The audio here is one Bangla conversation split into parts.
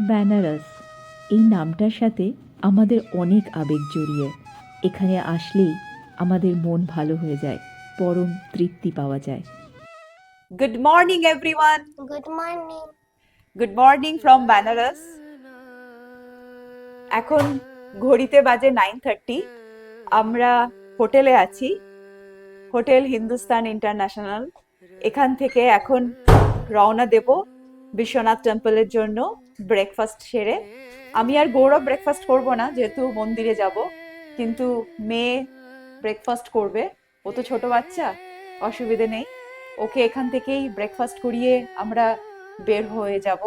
বেনারস। এই নামটার সাথে আমাদের অনেক আবেগ জড়িয়ে। এখানে আসলেই আমাদের মন ভালো হয়ে যায় পরম তৃপ্তি পাওয়া যায়। Good morning everyone. Good morning good morning from Benaras এখন ঘড়িতে বাজে নাইন থার্টি আমরা হোটেলে আছি। Hotel Hindustan international. এখান থেকে এখন রওনা দেব বিশ্বনাথ টেম্পলের জন্য। ব্রেকফাস্ট সেরে। আমি আর গৌরব ব্রেকফাস্ট করব না, যেহেতু মন্দিরে যাব। কিন্তু মেয়ে ব্রেকফাস্ট করবে। ও তো ছোট বাচ্চা, অসুবিধে নেই। ওকে এখান থেকেই ব্রেকফাস্ট করিয়ে আমরা বের হয়ে যাব।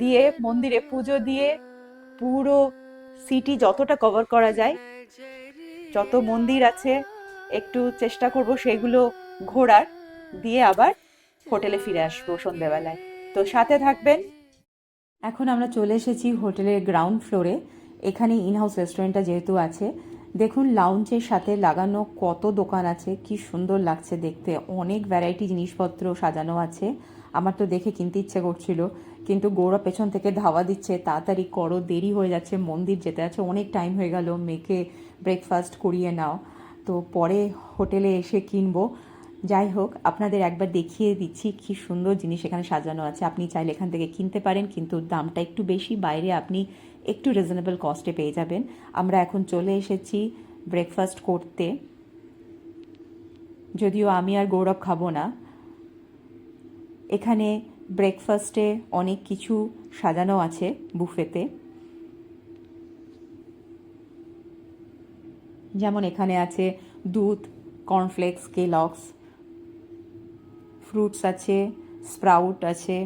দিয়ে মন্দিরে পুজো দিয়ে পুরো সিটি যতটা কভার করা যায়, যত মন্দির আছে, একটু চেষ্টা করব সেগুলো ঘোরার। দিয়ে আবার হোটেলে ফিরে আসব সন্ধেবেলায় তো সাথে থাকবেন এখন আমরা চলে এসেছি হোটেলের গ্রাউন্ড ফ্লোরে। এখানে ইনহাউস রেস্টুরেন্টটা যেহেতু আছে। দেখুন লাউঞ্জের সাথে লাগানো কত দোকান আছে, কি সুন্দর লাগছে দেখতে। অনেক ভ্যারাইটি জিনিসপত্র সাজানো আছে। আমার তো দেখে কিনতে ইচ্ছে করছিল, কিন্তু গৌরব পেছন থেকে ধাওয়া দিচ্ছে, তাড়াতাড়ি করো, দেরি হয়ে যাচ্ছে, মন্দির যেতে আছে, অনেক টাইম হয়ে গেল, মেয়েকে ব্রেকফাস্ট করিয়ে নাও। তো পরে হোটেলে এসে কিনবো। যাই হোক, আপনাদের একবার দেখিয়ে দিচ্ছি কি সুন্দর জিনিস এখানে সাজানো আছে। আপনি চাইলে এখান থেকে কিনতে পারেন, কিন্তু দামটা একটু বেশি, বাইরে আপনি একটু রিজনেবল কস্টে পেয়ে যাবেন। আমরা এখন চলে এসেছি ব্রেকফাস্ট করতে। যদিও আমি আর গৌরব খাব না, এখানে ব্রেকফাস্টে অনেক কিছু সাজানো আছে বুফেতে। যেমন এখানে আছে দুধ কর্নফ্লেক্স কেলক্স ফ্রুটস আছে স্প্রাউট আছে,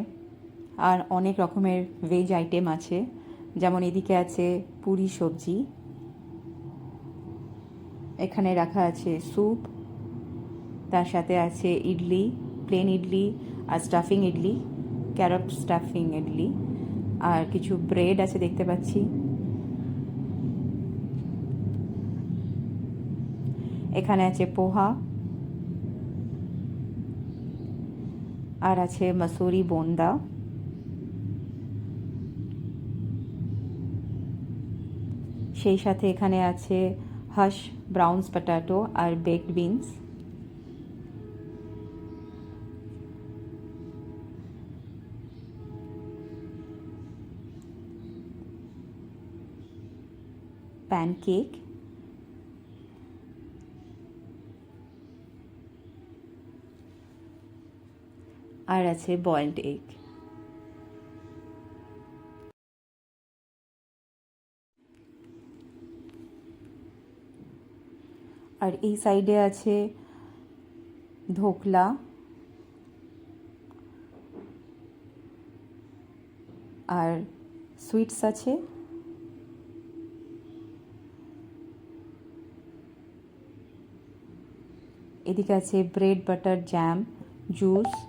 আর অনেক রকমের ভেজ আইটেম আছে। যেমন এদিকে আছে পুরি সবজি। এখানে রাখা আছে স্যুপ তার সাথে আছে ইডলি প্লেন ইডলি আর stuffing idli carrot stuffing idli. আর কিছু ব্রেড আছে দেখতে পাচ্ছি। এখানে আছে পোহা। আর আছে মাসুরি বোন্দা। সেই সাথে এখানে আছে হাশ ব্রাউনস, পটাটো আর বেকড বিনস প্যানকেক আর আছে বয়েলড এগ। আর এই সাইডে আছে ধোকলা। আর সুইটস আছে। এদিকে আছে ব্রেড বাটার, জ্যাম, জুস।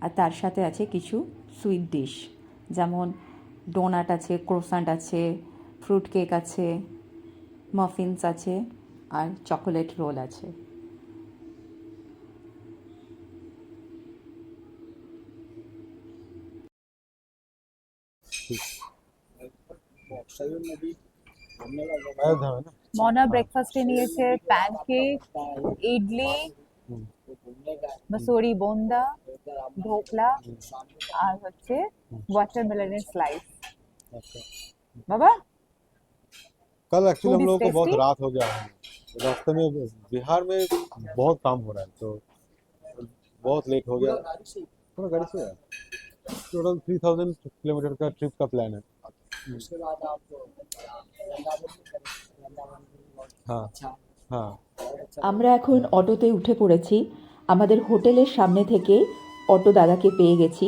আর তার সাথে আছে কিছু সুইট ডিশ যেমন ডোনাট আছে ক্রোসান্ট আছে ফ্রুট কেক আছে মাফিনস আছে আর চকোলেট রোল আছে। মনা ব্রেকফাস্টে নিয়েছে প্যানকেক ইডলি মসুরি বোন্দা ঢোকলা আর হচ্ছে ওয়াটারমেলনের স্লাইস अच्छा বাবা कल एक्चुअली हम Food is लोगों को बहुत tasty? रात हो गया है रास्ते में बिहार में बहुत काम हो रहा है तो बहुत लेट हो गया पूरा गाड़ी से टोटल थ्री थाउजेंड किलोमीटर का ट्रिप का प्लान है हाँ हाँ আমরা এখন অটোতে উঠে পড়েছি আমাদের হোটেলের সামনে থেকে অটো দাদাকে পেয়ে গেছি।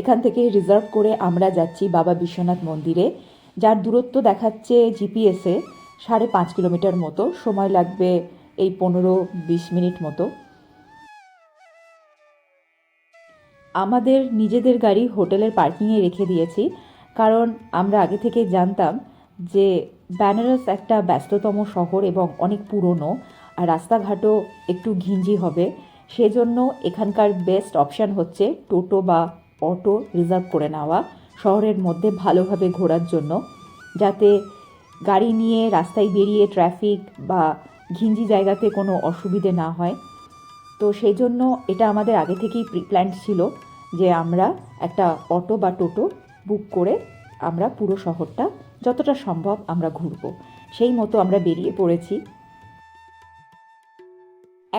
এখান থেকে রিজার্ভ করে আমরা যাচ্ছি বাবা বিশ্বনাথ মন্দিরে, যার দূরত্ব দেখাচ্ছে জিপিএসে সাড়ে পাঁচ কিলোমিটার মতো। সময় লাগবে এই পনেরো বিশ মিনিট মতো। আমাদের নিজেদের গাড়ি হোটেলের পার্কিংয়ে রেখে দিয়েছি, কারণ আমরা আগে থেকে জানতাম যে বেনারস একটা ব্যস্ততম শহর এবং অনেক পুরনো, আর রাস্তাঘাটও একটু ঘিঞ্জি হবে। সেজন্য এখানকার বেস্ট অপশান হচ্ছে টোটো বা অটো রিজার্ভ করে নেওয়া, শহরের মধ্যে ভালোভাবে ঘোরার জন্য, যাতে গাড়ি নিয়ে রাস্তায় বেরিয়ে ট্রাফিক বা ঘিঞ্জি জায়গাতে কোনো অসুবিধে না হয়। তো সেই জন্য এটা আমাদের আগে থেকেই প্ল্যান ছিল যে আমরা একটা অটো বা টোটো বুক করে আমরা পুরো শহরটা যতটা সম্ভব আমরা ঘুরব। সেই মতো আমরা বেরিয়ে পড়েছি।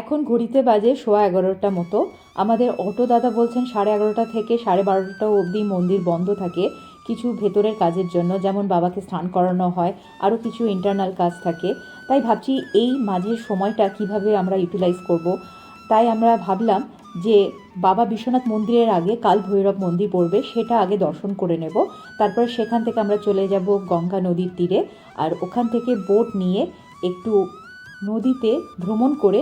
এখন ঘড়িতে বাজে সোয়া এগারোটা মতো। আমাদের অটো দাদা বলছেন সাড়ে এগারোটা থেকে সাড়ে বারোটা অবধি মন্দির বন্ধ থাকে কিছু ভেতরের কাজের জন্য, যেমন বাবাকে স্নান করানো হয়, আরও কিছু ইন্টারনাল কাজ থাকে। তাই ভাবছি এই মাঝের সময়টা কীভাবে আমরা ইউটিলাইজ করব? তাই আমরা ভাবলাম যে বাবা বিশ্বনাথ মন্দিরের আগে কাল ভৈরব মন্দির পড়বে, সেটা আগে দর্শন করে নেব। তারপর সেখান থেকে আমরা চলে যাব গঙ্গা নদীর তীরে। আর ওখান থেকে বোট নিয়ে একটু নদীতে ভ্রমণ করে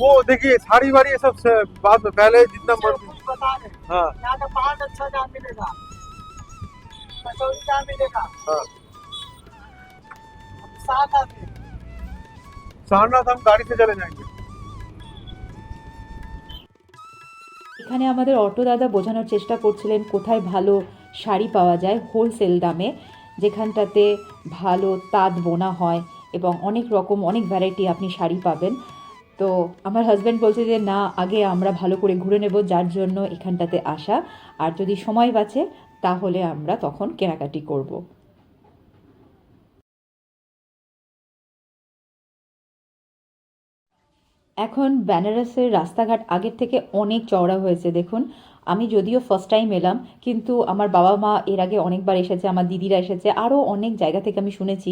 वो देखिए साड़ी वाड़ी ये सब से- बाद में पहले जितना जो मर्जी कुछ बता रहे हाँ यहाँ का पाँच अच्छा दाम मिलेगा कचौड़ी का मिलेगा हाँ सात आदमी सारनाथ हम गाड़ी से चले जाएंगे এখানে আমাদের অটো দাদা বোঝানোর চেষ্টা করছিলেন কোথায় ভালো শাড়ি পাওয়া যায় হোলসেল দামে যেখানটাতে ভালো তাঁত বোনা হয় এবং অনেক রকম, অনেক ভ্যারাইটি আপনি শাড়ি পাবেন। তো আমার হাজব্যান্ড বলছে যে, না, আগে আমরা ভালো করে ঘুরে নেব, যার জন্য এখানটাতে আসা। আর যদি সময় বাঁচে, তাহলে আমরা তখন কেনাকাটি করব। এখন বেনারসের রাস্তাঘাট আগের থেকে অনেক চওড়া হয়েছে, দেখুন। আমি যদিও ফার্স্ট টাইম এলাম, কিন্তু আমার বাবা মা এর আগে অনেকবার এসেছে, আমার দিদিরা এসেছে আরও অনেক জায়গা থেকে আমি শুনেছি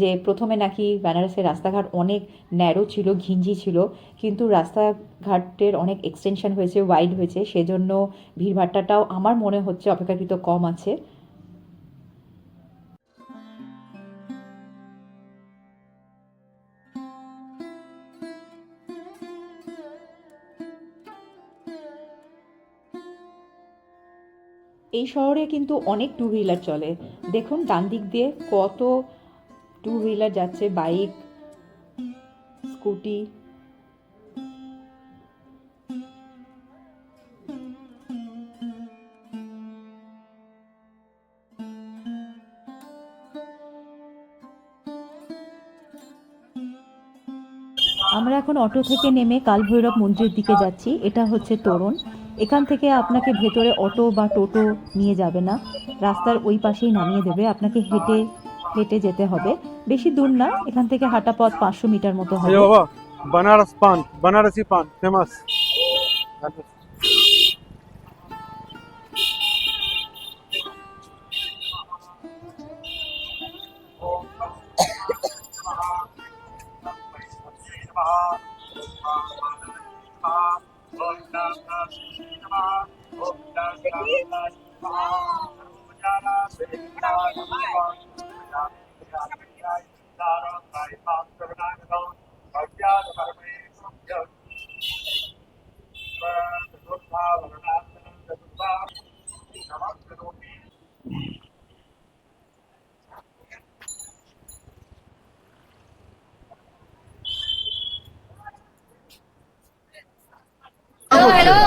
যে প্রথমে নাকি বেনারসের রাস্তাঘাট অনেক ন্যারো ছিল, ঘিঞ্জি ছিল, কিন্তু রাস্তাঘাটের অনেক এক্সটেনশন হয়েছে ওয়াইড হয়েছে, সেজন্য ভিড়ভাট্টাটাও আমার মনে হচ্ছে অপেক্ষাকৃত কম আছে। এই শহরে কিন্তু অনেক টু হুইলার চলে। দেখুন ডান দিক দিয়ে কত টু হুইলার যাচ্ছে বাইক স্কুটি আমরা এখন অটো থেকে নেমে কালভৈরব মন্দিরের দিকে যাচ্ছি। এটা হচ্ছে তোরণ। এখান থেকে আপনাকে ভেতরে অটো বা টোটো নিয়ে যাবে না। রাস্তার ওই পাশেই নামিয়ে দেবে। আপনাকে হেঁটে হেঁটে যেতে হবে। বেশি দূর না এখান থেকে হাঁটা পথ পাঁচশো মিটার মতো হবে। বানারস পান বানারসি পান ফেমাস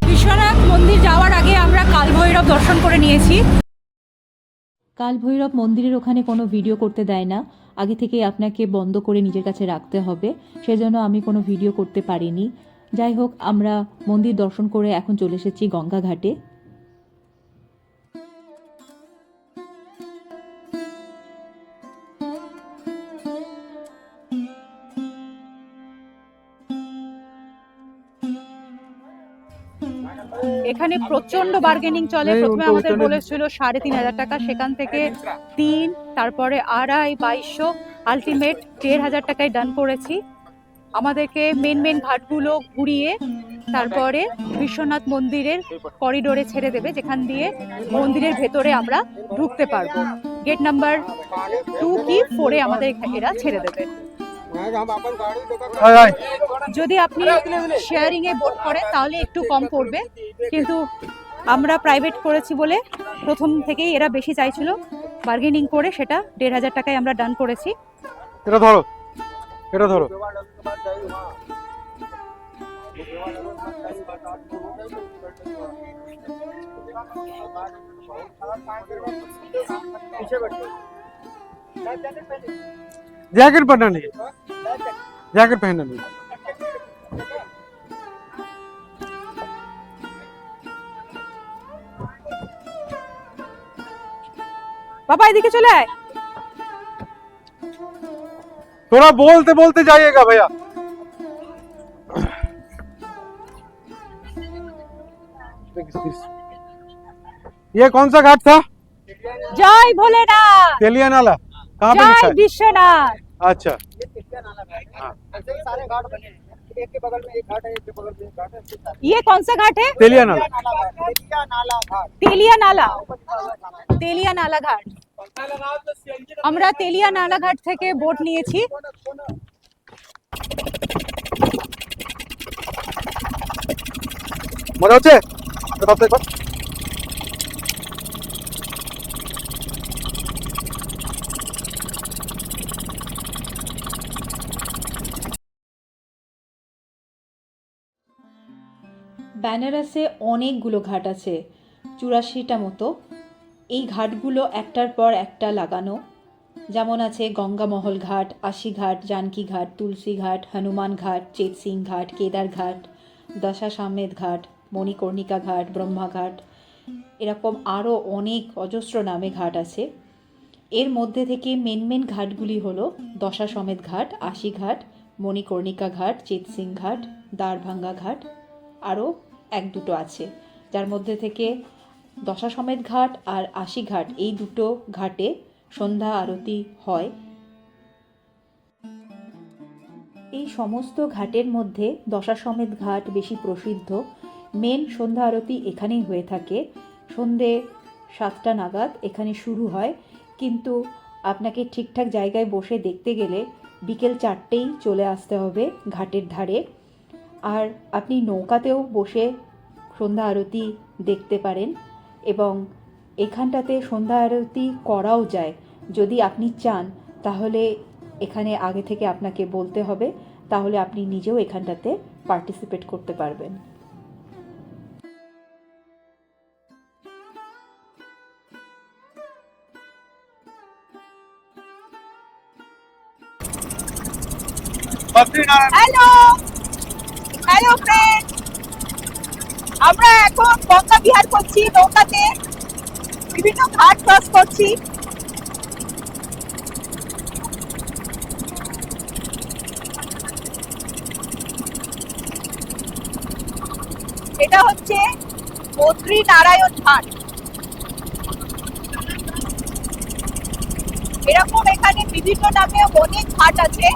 বিশ্বনাথ মন্দির যাওয়ার আগে আমরা কালভৈরব দর্শন করে নিয়েছি। কাল ভৈরব মন্দিরের ওখানে কোনো ভিডিও করতে দেয় না। আগে থেকে আপনাকে বন্ধ করে নিজের কাছে রাখতে হবে। সেজন্য আমি কোনো ভিডিও করতে পারিনি। যাই হোক, আমরা মন্দির দর্শন করে এখন চলে এসেছি গঙ্গা ঘাটে এখানে প্রচণ্ড বার্গেনিং চলে। প্রথমে আমাদের বলেছিল সাড়ে তিন হাজার টাকা সেখান থেকে তিন তারপরে আড়াই বাইশশো আলটিমেট দেড় হাজার টাকায় ডান করেছি। আমাদেরকে মেন মেন ঘাটগুলো ঘুরিয়ে তারপরে বিশ্বনাথ মন্দিরের করিডোরে ছেড়ে দেবে যেখান দিয়ে মন্দিরের ভেতরে আমরা ঢুকতে পারব। গেট নাম্বার টু কি? ফোরে আমাদের এরা ছেড়ে দেবে। যদি আপনি শেয়ারিং এ বোট করেন তাহলে একটু কম পড়বে কিন্তু আমরা প্রাইভেট করেছি বলে প্রথম থেকেই এরা বেশি চাইছিল বার্গেনিং করে সেটা দেড় হাজার টাকায় আমরা ডান করেছি এটা ধরো এটা ধরো जैकेट पहनना नहीं जैकेट पहनना नहीं বাবা এদিকে চলে আয় थोड़ा बोलते बोलते जाइएगा भैया ये कौन सा घाट था জয় ভোলেনাথ तेलिया नाला कहाँ पे लिखा জয় है বিশ্বনাথ अच्छा ऐसे ही सारे घाट बने हैं एक के बगल में एक घाट है एक के बगल में एक घाट है ऐसे सारे- ये कौन सा घाट है तेलिया नाला नाला घाट तेलिया नाला घाट তেলিয়া নালা তেলিয়া নালা ঘাট আমরা তেলিয়া নালা ঘাট থেকে বোট নিয়েছি মনে হচ্ছে বেনারসে অনেকগুলো ঘাট আছে। চুরাশিটা মতো। এই ঘাটগুলো একটার পর একটা লাগানো। যেমন আছে গঙ্গামহল ঘাট, আশি ঘাট, জানকী ঘাট, তুলসী ঘাট, হনুমান ঘাট, চেতসিং ঘাট, কেদার ঘাট দশাসামেদ ঘাট, মণিকর্ণিকা ঘাট, ব্রহ্মা ঘাট। এরকম আরও অনেক অজস্র নামে ঘাট আছে। এর মধ্যে থেকে মেন মেন ঘাটগুলি হলো দশাসমেত ঘাট, আশি ঘাট, মণিকর্ণিকা ঘাট, চেতসিং ঘাট, দ্বারভাঙ্গা ঘাট আরও এক দুটো আছে। যার মধ্যে থেকে দশাসমেত ঘাট আর আশি ঘাট, এই দুটো ঘাটে সন্ধ্যা আরতি হয়। এই সমস্ত ঘাটের মধ্যে দশাসমেত ঘাট বেশি প্রসিদ্ধ। মেন সন্ধ্যা আরতি এখানেই হয়ে থাকে। সন্ধে সাতটা নাগাদ এখানে শুরু হয়। কিন্তু আপনাকে ঠিকঠাক জায়গায় বসে দেখতে গেলে বিকেল চারটেই চলে আসতে হবে ঘাটের ধারে। আর আপনি নৌকাতেও বসে সন্ধ্যা আরতি দেখতে পারেন এবং এখানটাতে সন্ধ্যা আরতি করাও যায়। যদি আপনি চান, তাহলে এখানে আগে থেকে আপনাকে বলতে হবে, তাহলে আপনি নিজেও এখানটাতে পার্টিসিপেট করতে পারবেন। হ্যালো! হ্যালো ফ্রেন্ড আমরা এখন গঙ্গা বিহার করছি, নৌকাতে। বিভিন্ন ঘাট ক্রস করছি। এটা হচ্ছে বদ্রী নারায়ণ ঘাট। এরকম এখানে বিভিন্ন নামে অনেক ঘাট আছে।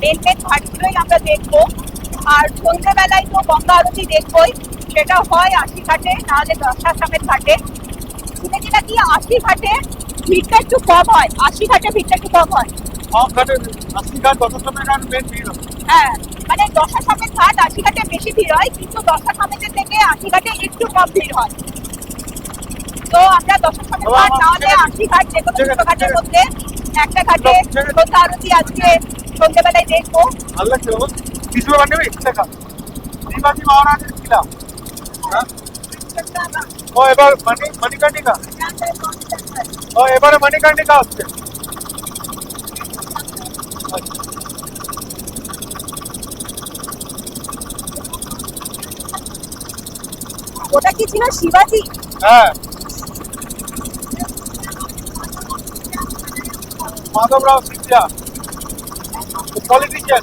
মেন মেন ঘাটগুলোই আমরা দেখব। আর সন্ধ্যাবেলায় তো গঙ্গা আরতি দেখবই। সেটা হয় আশি ঘাটে নাহলে দশটার সামের ঘাটে। শুনেছি নাকি আশি ঘাটে ভিড়টা একটু কম হয়? আশি ঘাটে ভিড়টা একটু কম হয়? হ্যাঁ। মানে ঘাটে বেশি ভিড় হয় কিন্তু থেকে আশি ঘাটে একটু কম ভিড় হয়। তো আমরা ঘাট ঘাট যে কোনো একটা ঘাটে আরতি আজকে দেখব। ఇటువంటి అంటే ఇచ్చాక దీపాజీ మహారాజ్ ఇలా ও এবার মানি মানিকান্ডিকা ও এবারে মানিকান্ডিকা আসছে ওটা কি ছিল শিবাজি? হ্যাঁ। মাধবরাও সিন্ধিয়া পলিটিশিয়ান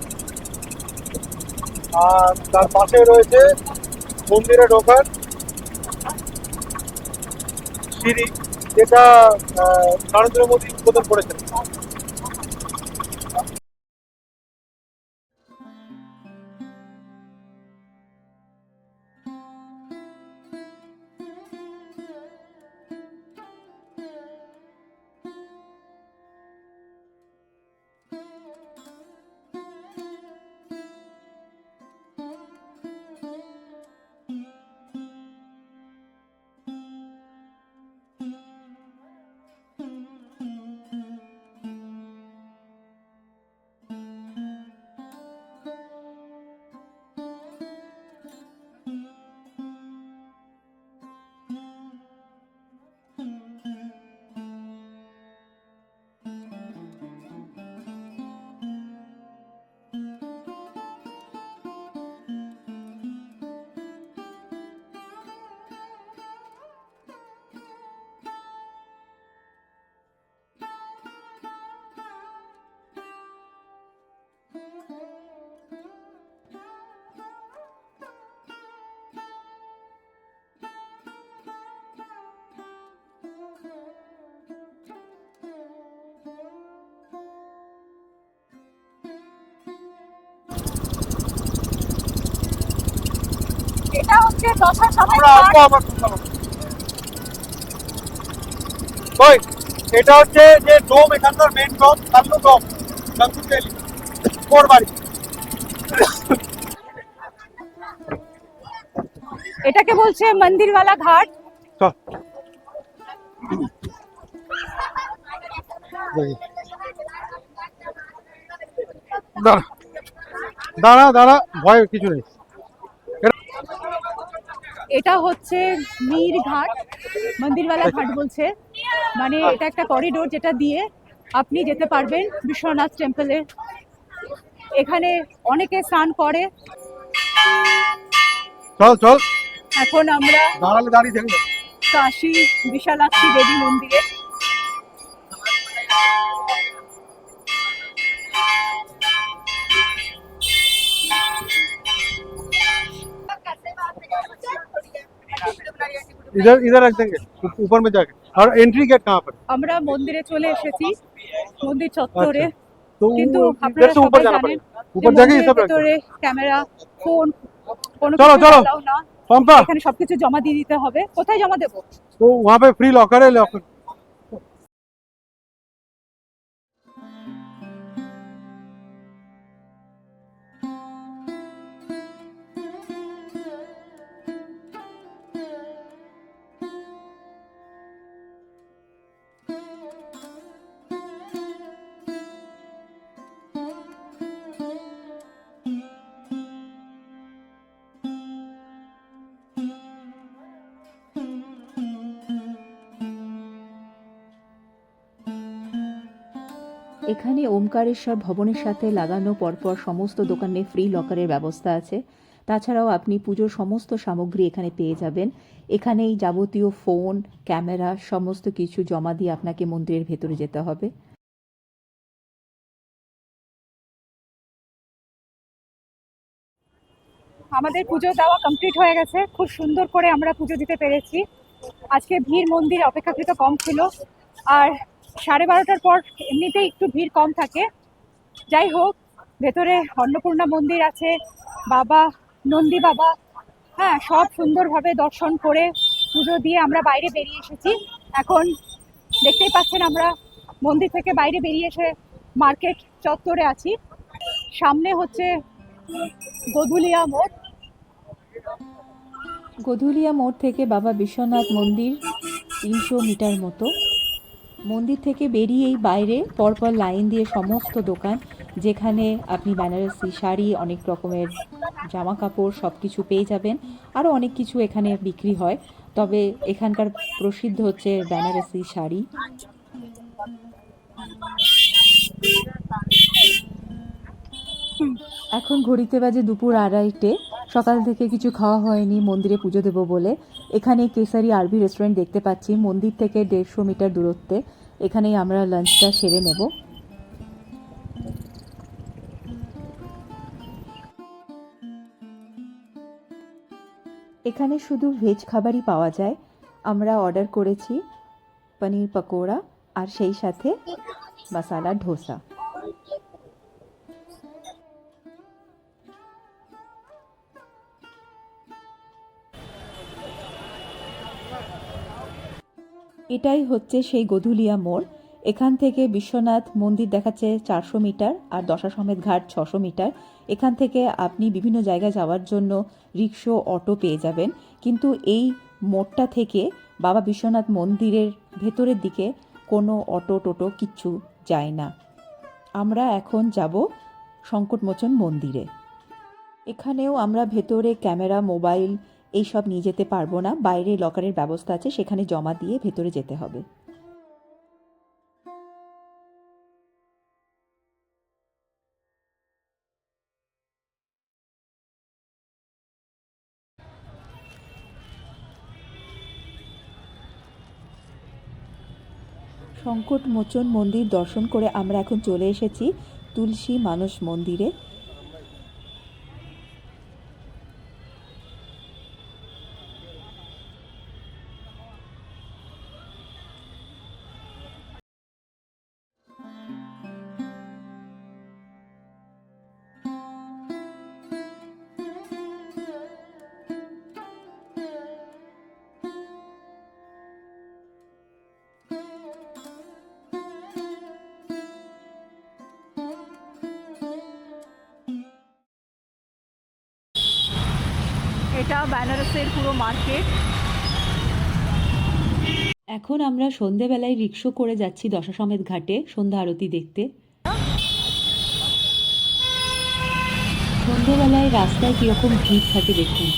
আর তার পাশে রয়েছে মন্দিরে ঢোকার সিঁড়ি যেটা নরেন্দ্র মোদী উদ্বোধন করেছেন। এটা হচ্ছে দশা সবাই। ওই এটা হচ্ছে যে ডোম এখানকার মেন ডোম কাল্লু ডোম গঙ্গুতেলি ওর বাড়ি। এটাকে বলছে মন্দিরওয়ালা ঘাট। দাঁড়া। দাঁড়া দাঁড়া ভয় কিছু নেই। এটা হচ্ছে মীর ঘাট মন্দিরওয়ালা ঘাট বলছে। মানে এটা একটা করিডোর যেটা দিয়ে আপনি যেতে পারবেন বিশ্বনাথ টেম্পলের এখানে অনেকে স্নান করে। চল চল। এখন আমরা কাশী বিশালাক্ষী দেবী মন্দিরে। इधर इधर रख देंगे ऊप- ऊपर में जाके और एंट्री गेट कहाँ पर আমরা মন্দিরে চলে এসেছি মন্দির চত্বরে अच्छा, तो কিন্তু वो আপনারা इधर से ऊपर সবাই जाना জানেন पड़ेगा যে ऊपर जाके ये মন্দিরের सब रख ভেতরে ক্যামেরা ফোন কোনো চলো, কিছু চলো। allow না पंपा এখানে সবকিছু জমা দিয়ে দিতে হবে কোথায় জমা দেবো तो वहाँ पे फ्री लॉकर है लॉकर এখানে ওমকারেশ্বর ভবনের সাথে লাগানো পরপর সমস্ত দোকানে ফ্রি লকারের ব্যবস্থা আছে। তাছাড়াও আপনি পুজোর সমস্ত সামগ্রী এখানে পেয়ে যাবেন। এখানেই যাবতীয় ফোন ক্যামেরা সমস্ত কিছু জমা দিয়ে আপনাকে মন্দিরের ভেতরে যেতে হবে। আমাদের পুজো দেওয়া কমপ্লিট হয়ে গেছে। খুব সুন্দর করে আমরা পুজো দিতে পেরেছি। আজকে ভিড় মন্দির অপেক্ষাকৃত কম ছিল। আর সাড়ে বারোটার পর এমনিতেই একটু ভিড় কম থাকে। যাই হোক, ভেতরে অন্নপূর্ণা মন্দির আছে, বাবা, নন্দী বাবা হ্যাঁ সব সুন্দরভাবে দর্শন করে পুজো দিয়ে আমরা বাইরে বেরিয়ে এসেছি। এখন দেখতেই পাচ্ছেন আমরা মন্দির থেকে বাইরে বেরিয়ে এসে মার্কেট চত্বরে আছি। সামনে হচ্ছে গদুলিয়া মোড়। গধুলিয়া মোড় থেকে বাবা বিশ্বনাথ মন্দির তিনশো মিটার মতো। মন্দির থেকে বেরিয়েই বাইরে পরপর লাইন দিয়ে সমস্ত দোকান, যেখানে আপনি বেনারসি শাড়ি, অনেক রকমের জামা কাপড় সব কিছু পেয়ে যাবেন। আরও অনেক কিছু এখানে বিক্রি হয়। তবে এখানকার প্রসিদ্ধ হচ্ছে বেনারসি শাড়ি। এখন ঘড়িতে বাজে দুপুর আড়াইটে। সকাল থেকে কিছু খাওয়া হয়নি, মন্দিরে পুজো দেবো বলে। এখানে কেসারি আরবি রেস্টুরেন্ট দেখতে পাচ্ছি। মন্দির থেকে দেড়শো মিটার দূরত্বে। এখানেই আমরা লাঞ্চটা সেরে নেব। এখানে শুধু ভেজ খাবারই পাওয়া যায়। আমরা অর্ডার করেছি পনির পকোড়া আর সেই সাথে মশালা, ধোসা। এটাই হচ্ছে সেই গধুলিয়া মোড়। এখান থেকে বিশ্বনাথ মন্দির দেখাচ্ছে চারশো মিটার আর দশাসমেত ঘাট ছশো মিটার। এখান থেকে আপনি বিভিন্ন জায়গায় যাওয়ার জন্য রিক্সো, অটো পেয়ে যাবেন। কিন্তু এই মোড়টা থেকে বাবা বিশ্বনাথ মন্দিরের ভেতরের দিকে কোনো অটো, টোটো কিচ্ছু যায় না। আমরা এখন যাব সংকটমোচন মন্দিরে। এখানেও আমরা ভেতরে ক্যামেরা, মোবাইল এইসব নিয়ে যেতে পারব না। বাইরে লকারের ব্যবস্থা আছে, সেখানে জমা দিয়ে ভেতরে যেতে হবে। সংকট মোচন মন্দির দর্শন করে আমরা এখন চলে এসেছি তুলসী মানস মন্দিরে। এখন আমরা সন্ধেবেলায় রিক্সো করে যাচ্ছি দশাসমেত ঘাটে, সন্ধ্যা আরতি দেখতে। সন্ধেবেলায় রাস্তায় কীরকম ভিড় থাকে দেখুন।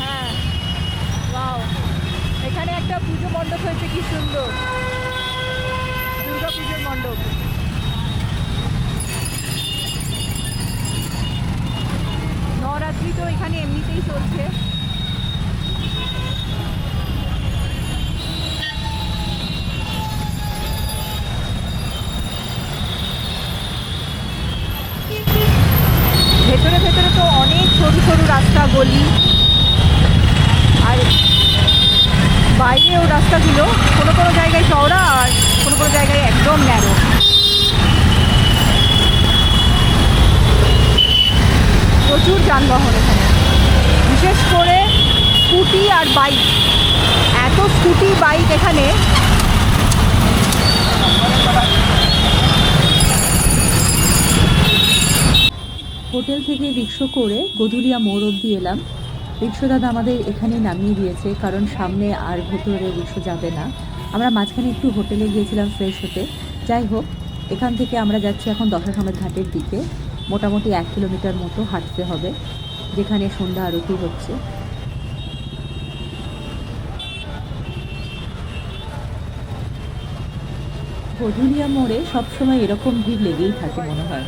হ্যাঁ এখানে একটা পুজো মণ্ডপ হয়েছে, কি সুন্দর। দুর্গা পুজোর মণ্ডপ। নবরাত্রি তো এখানে এমনিতেই চলছে। ভেতরে ভেতরে তো অনেক সরু সরু রাস্তা, গলি। আর বাইরেও রাস্তাগুলো কোনো কোনো জায়গায় চওড়া আর কোনো কোনো জায়গায় একদম ন্যারো প্রচুর যানবাহন এখানে। বিশেষ করে স্কুটি আর বাইক। এত স্কুটি, বাইক এখানে। হোটেল থেকে রিক্সো করে গধুলিয়া মোড় অব্দি এলাম। রিক্সো দাদা আমাদের এখানে নামিয়ে দিয়েছে, কারণ সামনে আর ভেতরে রিক্সো যাবে না। আমরা মাঝখানে একটু হোটেলে গিয়েছিলাম ফ্রেশ হতে। যাই হোক, এখান থেকে আমরা যাচ্ছি এখন দশাসমেত ঘাটের দিকে। মোটামুটি এক কিলোমিটার মতো হাঁটতে হবে, যেখানে সন্ধ্যা আরতি হচ্ছে। গধুলিয়া মোড়ে সবসময় এরকম ভিড় লেগেই থাকে মনে হয়।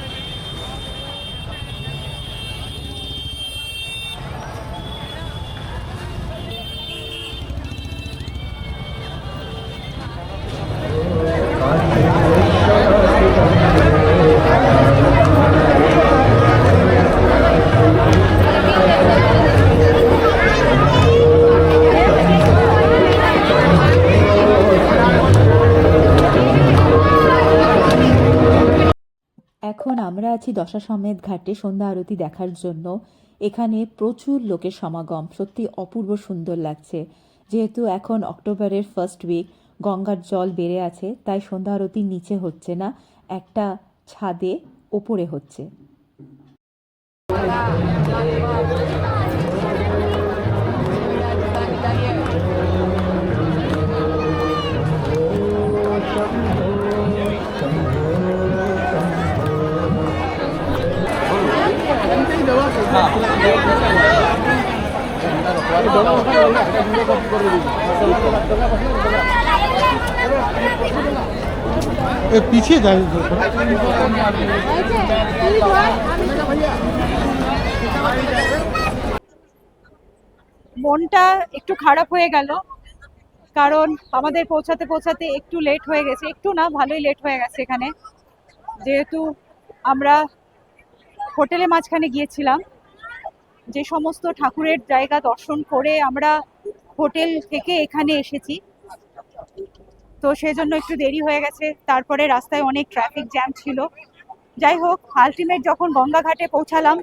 আছি দশাসমেত ঘাটে সন্ধ্যা আরতি দেখার জন্য এখানে প্রচুর লোকের সমাগম। সত্যি অপূর্ব সুন্দর লাগছে। যেহেতু এখন অক্টোবরের ফার্স্ট উইক গঙ্গার জল বেড়ে আছে, তাই সন্ধ্যা আরতি নিচে হচ্ছে না, একটা ছাদে ওপরে হচ্ছে। পিছিয়ে যাই মনটা একটু খারাপ হয়ে গেল, কারণ আমাদের পৌঁছাতে পৌঁছাতে একটু লেট হয়ে গেছে। একটু না, ভালোই লেট হয়ে গেছে এখানে। যেহেতু আমরা হোটেলে মাঝখানে গিয়েছিলাম যে সমস্ত ঠাকুরের জায়গা দর্শন করে আমরা হোটেল থেকে এখানে এসেছি। তো সেজন্য একটু দেরি হয়ে গেছে, তারপরে রাস্তায় অনেক ট্রাফিক জ্যাম ছিল। যাই হোক আলটিমেট যখন গঙ্গাঘাটে পৌঁছালাম,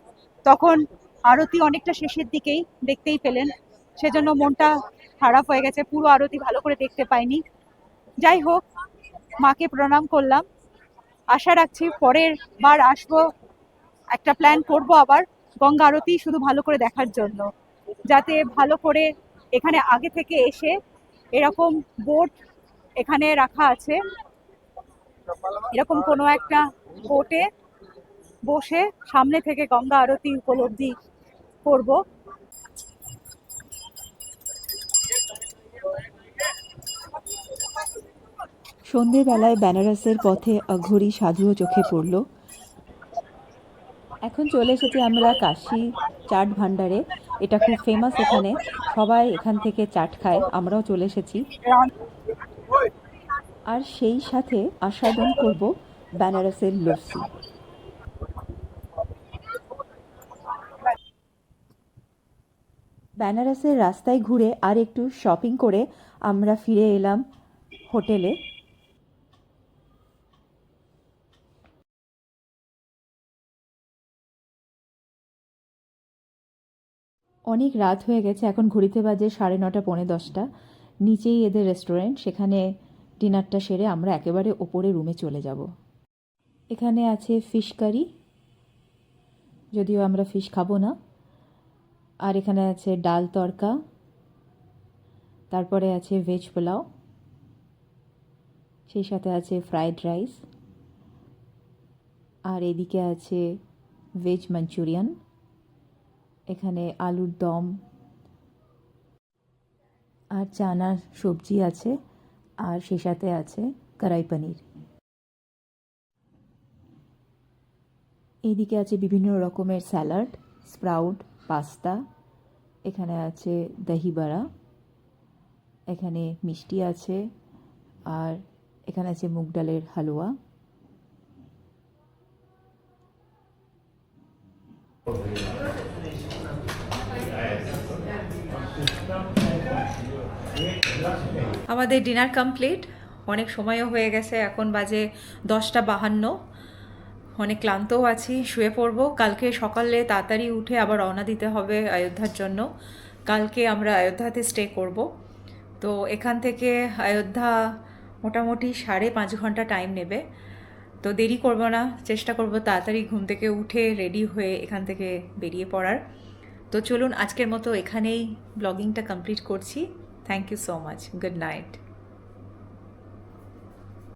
তখন আরতি অনেকটা শেষের দিকেই দেখতেই পেলেন। সেজন্য মনটা খারাপ হয়ে গেছে, পুরো আরতি ভালো করে দেখতে পাইনি। যাই হোক, মাকে প্রণাম করলাম। আশা রাখছি পরের বার আসব, একটা প্ল্যান করব আবার। গঙ্গা আরতি শুধু ভালো করে দেখার জন্য। যাতে ভালো করে এখানে আগে থেকে এসে এরকম বোট এখানে রাখা আছে। এরকম কোনো একটা বোটে বসে সামনে থেকে গঙ্গা আরতি উপলব্ধি করব। সন্ধেবেলায় বেনারসের পথে অঘোরি সাধুও চোখে পড়ল। এখন চলে এসেছি আমরা কাশি চাট ভাণ্ডারে। এটা খুব ফেমাস এখানে। সবাই এখান থেকে চাট খায়। আমরাও চলে এসেছি। আর সেই সাথে আস্বাদন করব বেনারসের লস্যি। বেনারসের রাস্তায় ঘুরে আর একটু শপিং করে আমরা ফিরে এলাম হোটেলে। অনেক রাত হয়ে গেছে, এখন ঘড়িতে বাজে সাড়ে নটা, পৌনে দশটা। নিচেই এদের রেস্টুরেন্ট, সেখানে ডিনারটা সেরে আমরা একেবারে ওপরে রুমে চলে যাব। এখানে আছে ফিশ কারি, যদিও আমরা ফিশ খাব না। আর এখানে আছে ডাল তড়কা, তারপরে আছে ভেজ পোলাও, সেই সাথে আছে ফ্রাইড রাইস, আর এদিকে আছে ভেজ মাঞ্চুরিয়ান। এখানে আলুর দম আর চানার সবজি আছে আর সেই সাথে আছে কড়াই পনির। এইদিকে আছে বিভিন্ন রকমের স্যালাড, স্প্রাউট, পাস্তা, এখানে আছে দহি বড়া, এখানে মিষ্টি আছে, আর এখানে আছে মুগ ডালের হালুয়া। আমাদের ডিনার কমপ্লিট অনেক সময়ও হয়ে গেছে, এখন বাজে দশটা বাহান্ন। অনেক ক্লান্তও আছি, শুয়ে পড়ব। কালকে সকালে তাড়াতাড়ি উঠে আবার রওনা দিতে হবে অযোধ্যার জন্য। কালকে আমরা অযোধ্যাতে স্টে করব। তো এখান থেকে অযোধ্যা মোটামুটি সাড়ে পাঁচ ঘণ্টা টাইম নেবে। তো দেরি করব না, চেষ্টা করব তাড়াতাড়ি ঘুম থেকে উঠে রেডি হয়ে এখান থেকে বেরিয়ে পড়ার। তো চলুন আজকের মতো এখানেই ব্লগিংটা কমপ্লিট করছি। Thank you so much. Good night.